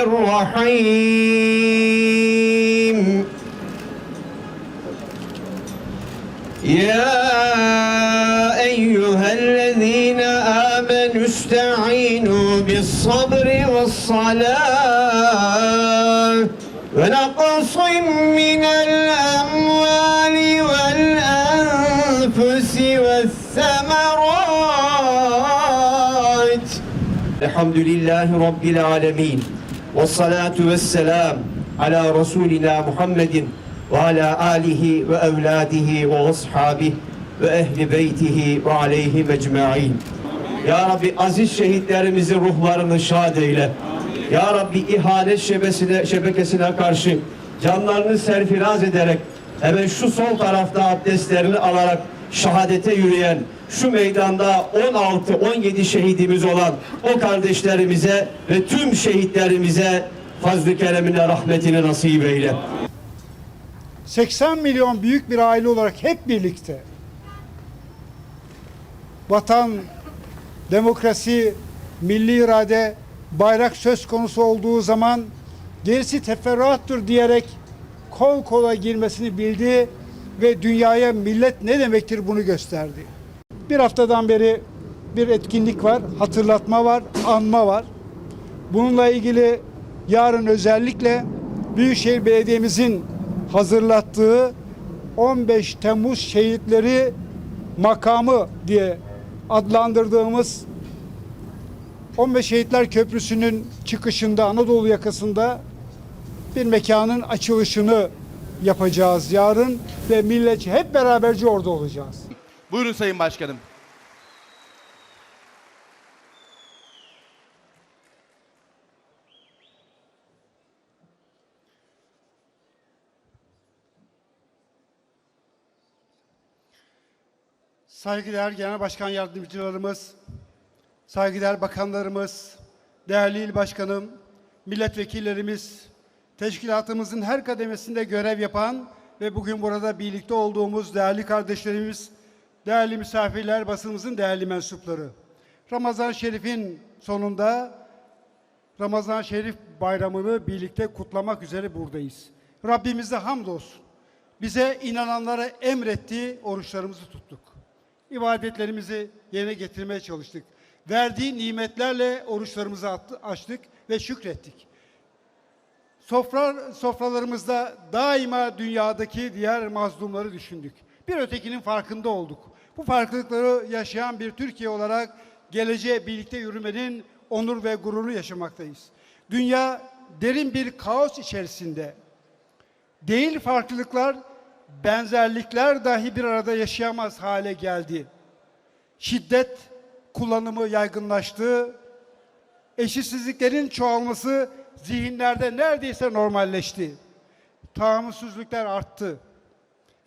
الرحيم. يا أيها الذين آمنوا استعينوا بالصبر والصلاة. ونقص من الأموال والأنفس والثمرات. الحمد لله رب العالمين. والصلاة والسلام على رسولنا محمد وعلى آله وأولاده وأصحابه وأهل بيته وعليهم أجمعين Ya Rabbi aziz şehitlerimizin ruhlarını şad eyle. Ya Rabbi ihanet şebesine, şebekesine karşı canlarını serfiraz ederek hemen şu sol tarafta abdestlerini alarak şehadete yürüyen şu meydanda 16-17 şehidimiz olan o kardeşlerimize ve tüm şehitlerimize fazl-ı keremine rahmetini nasip eyle. 80 milyon büyük bir aile olarak hep birlikte vatan, demokrasi, milli irade, bayrak söz konusu olduğu zaman gerisi teferruattır diyerek kol kola girmesini bildi ve dünyaya millet ne demektir bunu gösterdi. Bir haftadan beri bir etkinlik var, hatırlatma var, anma var. Bununla ilgili yarın özellikle Büyükşehir Belediye'mizin hazırlattığı 15 Temmuz şehitleri makamı diye adlandırdığımız 15 Şehitler Köprüsü'nün çıkışında Anadolu yakasında bir mekanın açılışını yapacağız yarın ve milletçe hep beraberce orada olacağız. Buyurun Sayın Başkanım. Saygıdeğer Genel Başkan Yardımcılarımız, saygıdeğer bakanlarımız, değerli il başkanım, milletvekillerimiz, teşkilatımızın her kademesinde görev yapan ve bugün burada birlikte olduğumuz değerli kardeşlerimiz, değerli misafirler, basınımızın değerli mensupları. Ramazan Şerif'in sonunda Ramazan Şerif bayramını birlikte kutlamak üzere buradayız. Rabbimize hamdolsun. Bize inananlara emrettiği oruçlarımızı tuttuk. İbadetlerimizi yerine getirmeye çalıştık. Verdiği nimetlerle oruçlarımızı açtık ve şükrettik. Sofra, sofralarımızda daima dünyadaki diğer mazlumları düşündük. Bir ötekinin farkında olduk. Bu farklılıkları yaşayan bir Türkiye olarak geleceğe birlikte yürümenin onur ve gururunu yaşamaktayız. Dünya derin bir kaos içerisinde. Değil farklılıklar, benzerlikler dahi bir arada yaşayamaz hale geldi. Şiddet kullanımı yaygınlaştı. Eşitsizliklerin çoğalması zihinlerde neredeyse normalleşti. Tahammülsüzlükler arttı.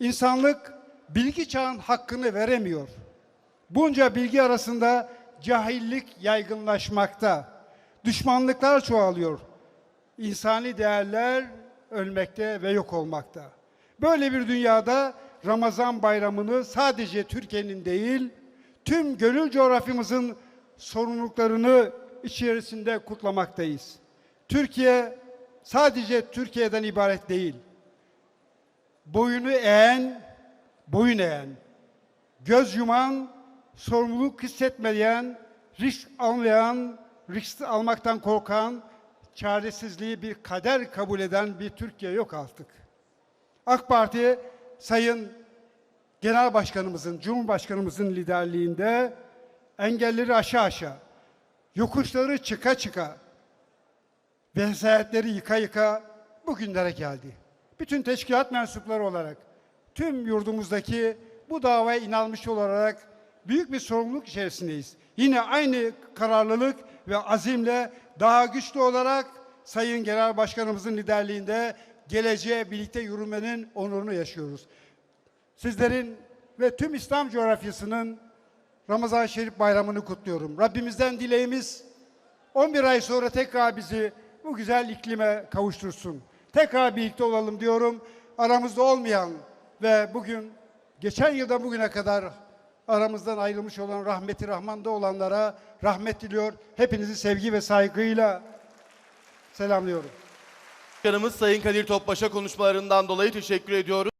İnsanlık bilgi çağın hakkını veremiyor. Bunca bilgi arasında cahillik yaygınlaşmakta. Düşmanlıklar çoğalıyor. İnsani değerler ölmekte ve yok olmakta. Böyle bir dünyada Ramazan bayramını sadece Türkiye'nin değil, tüm gönül coğrafyamızın sorumluluklarını içerisinde kutlamaktayız. Türkiye sadece Türkiye'den ibaret değil. Boyunu eğen, boyun eğen, göz yuman, sorumluluk hissetmeyen, risk almayan, risk almaktan korkan, çaresizliği bir kader kabul eden bir Türkiye yok artık. AK Parti Sayın Genel Başkanımızın, Cumhurbaşkanımızın liderliğinde engelleri aşağı aşağı, yokuşları çıka çıka, vesayetleri yıka yıka bugünlere geldi. Bütün teşkilat mensupları olarak tüm yurdumuzdaki bu davaya inanmış olarak büyük bir sorumluluk içerisindeyiz. Yine aynı kararlılık ve azimle daha güçlü olarak Sayın Genel Başkanımızın liderliğinde geleceğe birlikte yürümenin onurunu yaşıyoruz. Sizlerin ve tüm İslam coğrafyasının Ramazan-ı Şerif bayramını kutluyorum. Rabbimizden dileğimiz 11 ay sonra tekrar bizi bu güzel iklime kavuştursun. Tekrar birlikte olalım diyorum. Aramızda olmayan ve bugün geçen yıldan bugüne kadar aramızdan ayrılmış olan rahmeti rahmanda olanlara rahmet diliyor. Hepinizi sevgi ve saygıyla selamlıyorum. Başkanımız Sayın Kadir Topbaş'a konuşmalarından dolayı teşekkür ediyoruz.